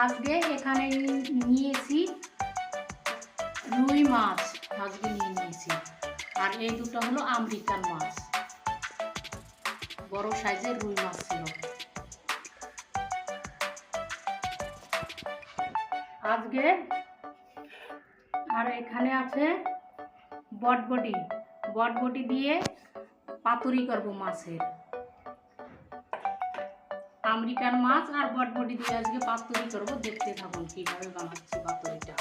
আজকে এখানে নিয়েছি রুই মাছ, আজকে নিয়ে নিয়েছি। আর এই দুটো হলো আমেরিকান মাছ। বড় সাইজের রুই মাছ ছিল। আজকে আর এখানে আছে বটবটি। বটবটি দিয়ে পাতুরি করব মাছের। আমেরিকান মাছ আর বটবটি দিয়ে আজকে পাতুরি করব। দেখতে থাকুন কীভাবে বানাচ্ছি পাতুরিটা।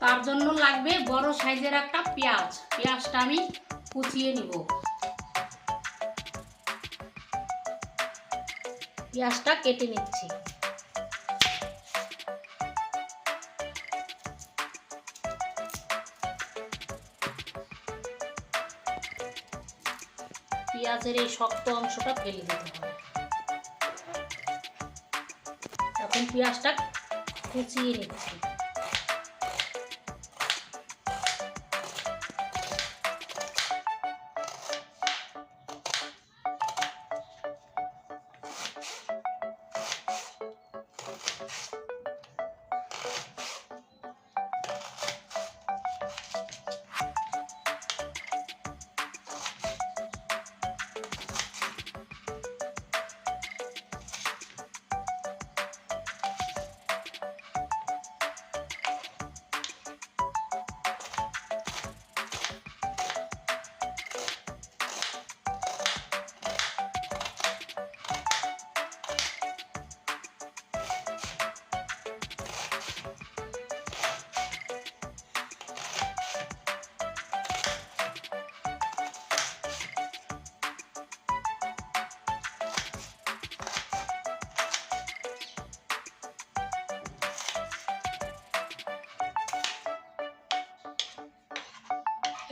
তার জন্য লাগবে বড় সাইজের একটা পেঁয়াজ। পেঁয়াজটা আমি কুচিয়ে নিব। পেঁয়াজটা কেটে নিচ্ছি। পেঁয়াজের এই শক্ত অংশটা ফেলে দিতে হবে। এখন পেঁয়াজটা কুচিয়ে নিচ্ছি।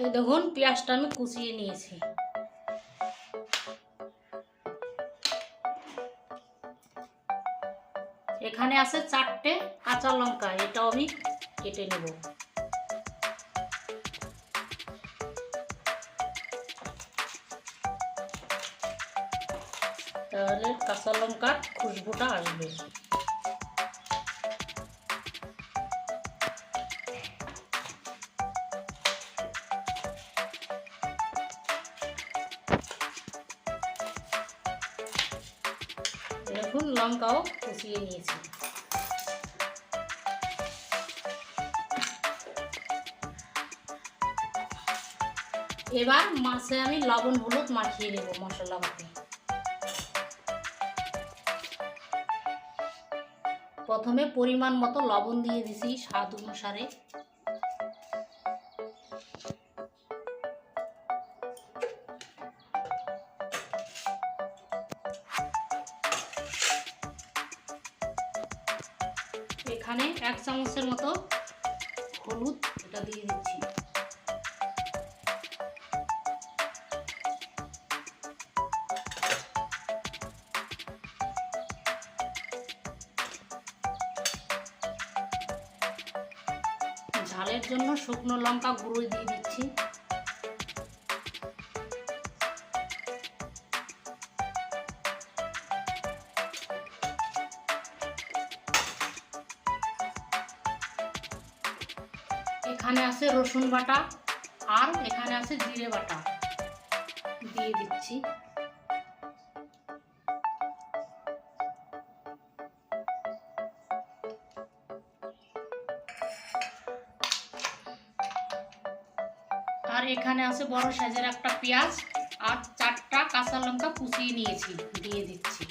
এই দেখুন, পেঁয়াজটা আমি কুচিয়ে নিয়েছি। এখানে আছে চারটে কাঁচা লঙ্কা, এটাও আমি কেটে নেব। তাহলে কাঁচা লঙ্কার খুশবুটা আসবে। লঙ্কাও কুচিয়ে নিয়েছি এবার মাছে আমি লবণ, হলুদ মাখিয়ে নেব মশলা বাটি প্রথমে পরিমাণ মতো লবণ দিয়ে দিছি স্বাদ অনুসারে। ঝালের জন্য শুকনো লঙ্কা গুঁড়ো দিয়ে দিচ্ছি। এখানে আছে রসুন বাটা আর এখানে আছে জিরে বাটা। দিয়ে দিচ্ছি। এখানে আছে বড় সাইজের একটা পেঁয়াজ আর চারটা কাঁচা লঙ্কা কুচিয়ে নিয়েছি, দিয়ে দিচ্ছি।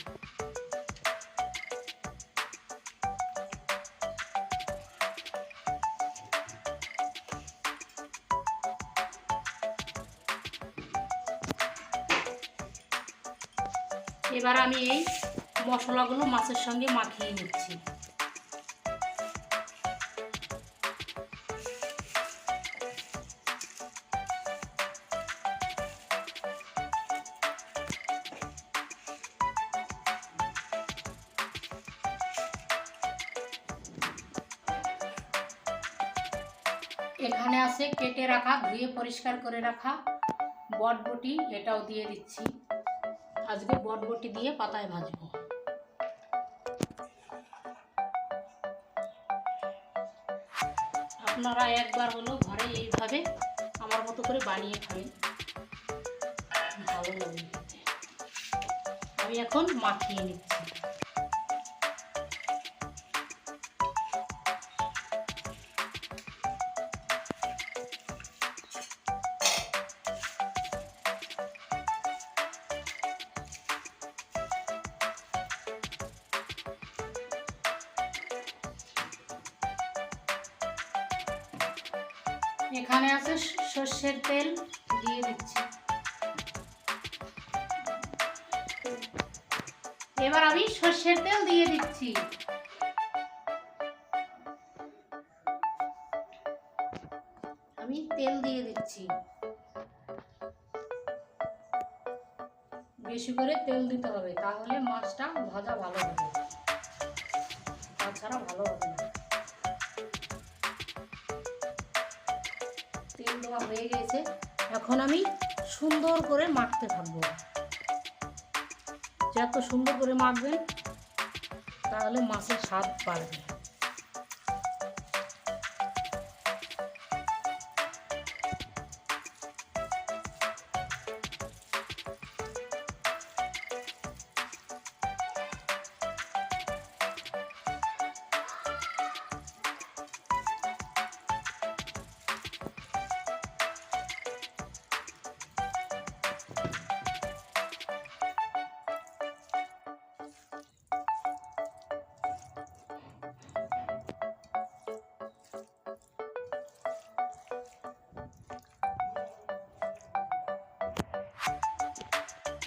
এবার আমি এই মশলাগুলো মাছের সঙ্গে মাখিয়ে নিচ্ছি। রাখা, ধুয়ে পরিষ্কার করে রাখা। বটবটি এটাও দিয়ে দিচ্ছি। আজকে বটবটি দিয়ে পাতায় ভাজবো। আপনারা একবার হলো ঘরে এইভাবে আমার মতো করে বানিয়ে খাবেন। ভালো লাগবে আমি এখন মাখিয়ে নিচ্ছি। এখানে আছে সর্ষের তেল, দিয়ে দিচ্ছি। এবার আমি সর্ষের তেল দিয়ে দিচ্ছি। আমি তেল দিয়ে দিচ্ছি। বেশি করে তেল দিতে হবে, তাহলে মাছটা ভাজা ভালো হবে। তাছাড়া ভালো হবে না। দেওয়া হয়ে গেছে। এখন আমি সুন্দর করে মাখতে থাকব। যত সুন্দর করে মাখবেন, তাহলে মাছের স্বাদ বাড়বে।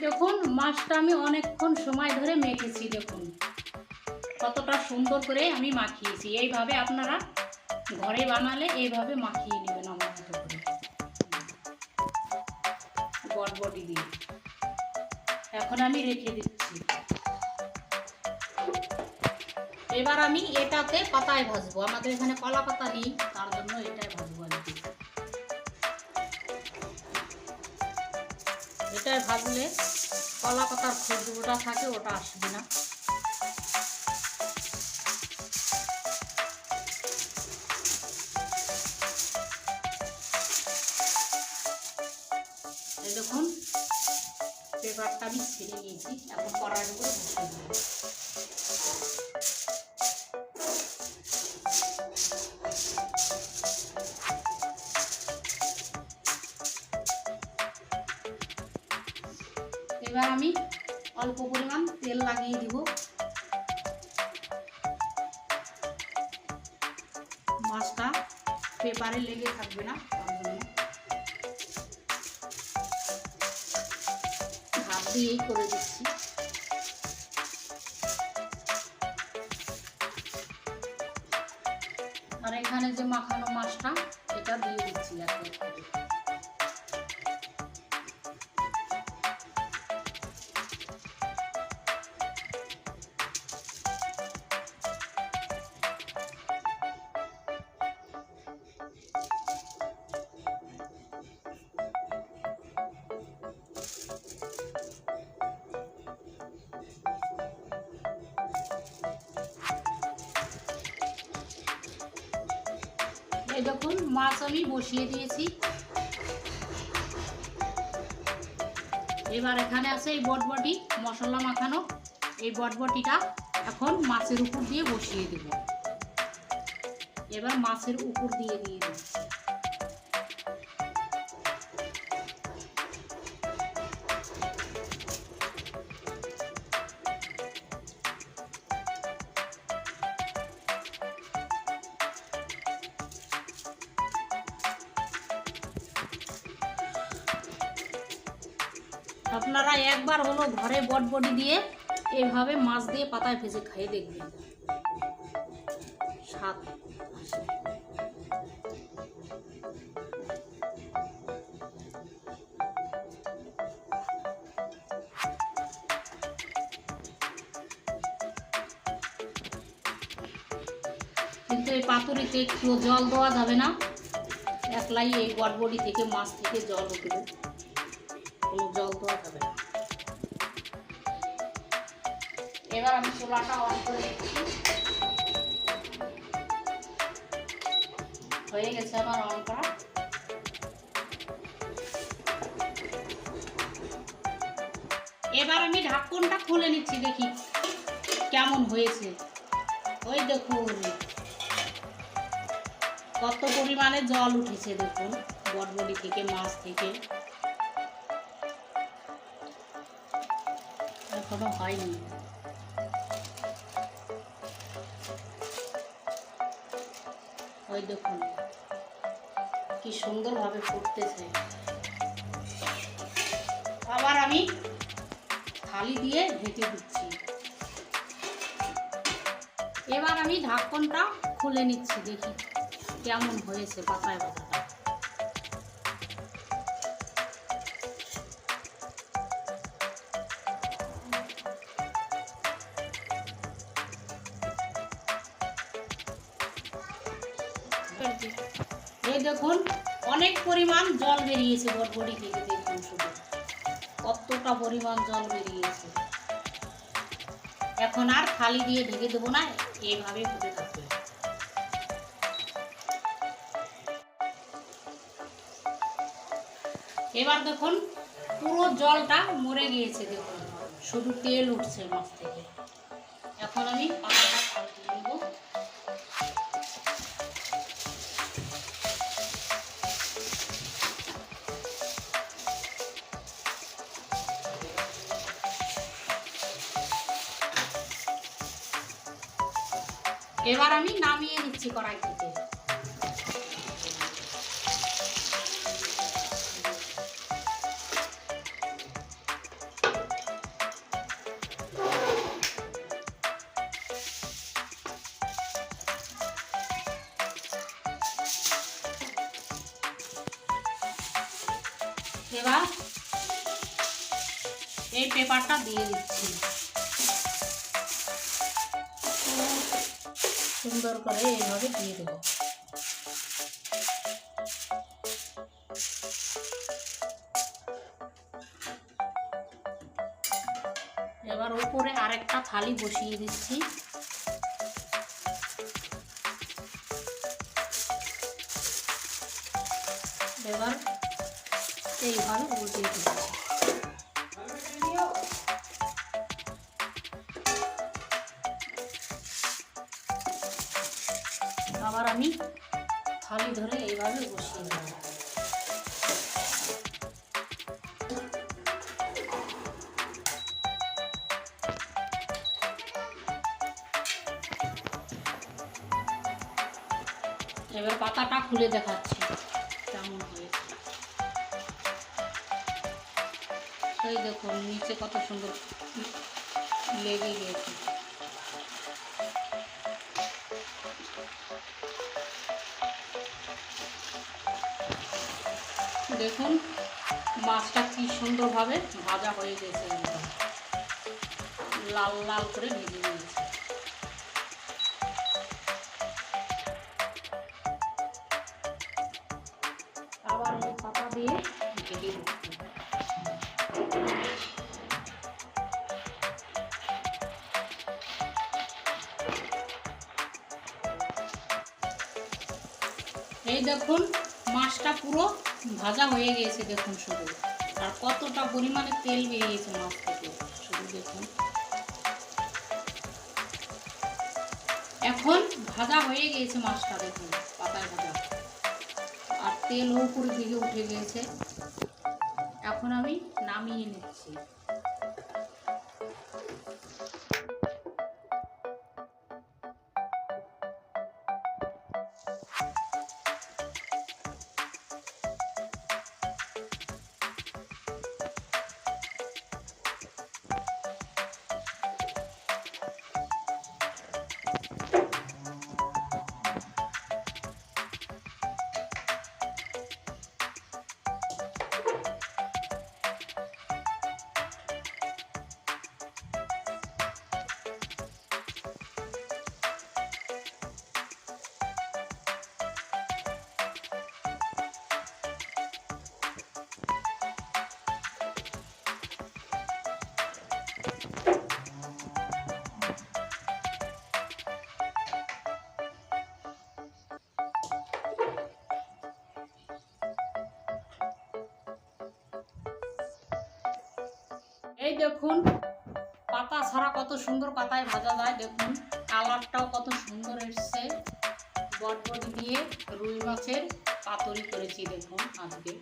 দেখুন, মাছটা আমি অনেকক্ষণ সময় ধরে মেখেছি, দেখুন। কতটা সুন্দর করে আমি মাখিয়েছি। এইভাবে আপনারা ঘরে বানালে এইভাবে মাখিয়ে নেবেন আমার মতো করে। বটবটি দিয়ে। এখন আমি রেখে দিচ্ছি। এবার আমি এটাতে পাতায় ভাজবো। আমাদের এখানে কলা পাতা নেই, তার এটাই ভাজলে কলা পাতার খুচরোটা থাকে, ওটা আসবে না। দেখুন, পেপারটা আমি ছেড়ে নিয়েছি, এখন কড়াইয়ের উপরে বসিয়ে পেপারে লেগে থাকবে না ভাব দিয়েই করে দিচ্ছি। এই দেখুন, মাছ আমি বসিয়ে দিয়েছি। এবার এখানে আছে এই বটবটি, মশলা মাখানো। এই বটবটিটা এখন মাছের উপর দিয়ে বসিয়ে দেব। এবার মাছের উপর দিয়ে দিয়ে দেব। আপনারা একবার হলো ঘরে বটবটি দিয়ে এইভাবে মাছ দিয়ে পাতায় ভেজে খাইয়ে দেখবেন। স্বাদ কিন্তু এই পাতুরিতে একটু জল দেওয়া যাবে না। একলাই এই বটবটি থেকে মাছ থেকে জল উঠবে। কোনো জল যাবে না। এবার আমি চুলাটা অন করে দিচ্ছি হয়ে গেছে আমার অন করা। এবার আমি ঢাকনটা খুলে নিচ্ছি, দেখি কেমন হয়েছে। ওই দেখুন, কত পরিমাণে জল উঠেছে, দেখুন বটবডি থেকে, মাছ থেকে। এখনও হয়নি। ওই দেখুন, কি সুন্দরভাবে ফুটতেছে। আবার আমি থালি দিয়ে ঢেকে দিচ্ছি। এবার আমি ঢাকনটা খুলে নিচ্ছি, দেখি কেমন হয়েছে পাতায় পাতাটা। জল বেরিয়েছে বরবড়ি থেকে দেখুন শুধু কতটা পরিমাণ জল বেরিয়েছে। এখন আর খালি দিয়ে ঢেকে দেবো না এইভাবে ফুটে থাকবে। এবার দেখুন, পুরো জলটা মরে গিয়েছে, দেখুন। শুধু তেল উঠছে মাছ থেকে। এখন আমি এবার আমি নামিয়ে নিচ্ছি কড়াই থেকে এবার এই পেপারটা দিয়ে দিচ্ছি। সুন্দর করে এইভাবে দিয়ে দেবো। এবার উপরে আরেকটা থালি বসিয়ে দিচ্ছি। এবার এইভাবে উল্টিয়ে দিচ্ছি। থালি ধরে এইভাবে বসিয়ে দেবো। এবার পাতাটা খুলে দেখাচ্ছি কেমন হয়েছে। দেখুন, নিচে কত সুন্দর লেগে গিয়েছে। দেখুন। মাছটা কি সুন্দরভাবে ভাজা হয়ে গেছে লাল লাল করে ভেজে নিয়েছে। আবার পাতা দিয়ে দিচ্ছি এই দেখুন, মাছটা পুরো ভাজা হয়ে গিয়েছে দেখুন শুধু। আর কতটা পরিমাণে তেল বেরিয়েছে মাছ থেকে, শুধু দেখুন। এখন ভাজা হয়ে গিয়েছে মাছটা দেখুন, পাতায় ভাজা। আর তেল উপরে দিকে উঠে গিয়েছে এখন আমি নামিয়ে নিচ্ছি। এই দেখুন, পাতা ছাড়া কত সুন্দর পাতায় ভাজা যায়, দেখুন। কালারটাও কত সুন্দর এসছে। বটবট দিয়ে রুই মাছের পাতরি করেছি, দেখুন আজকে।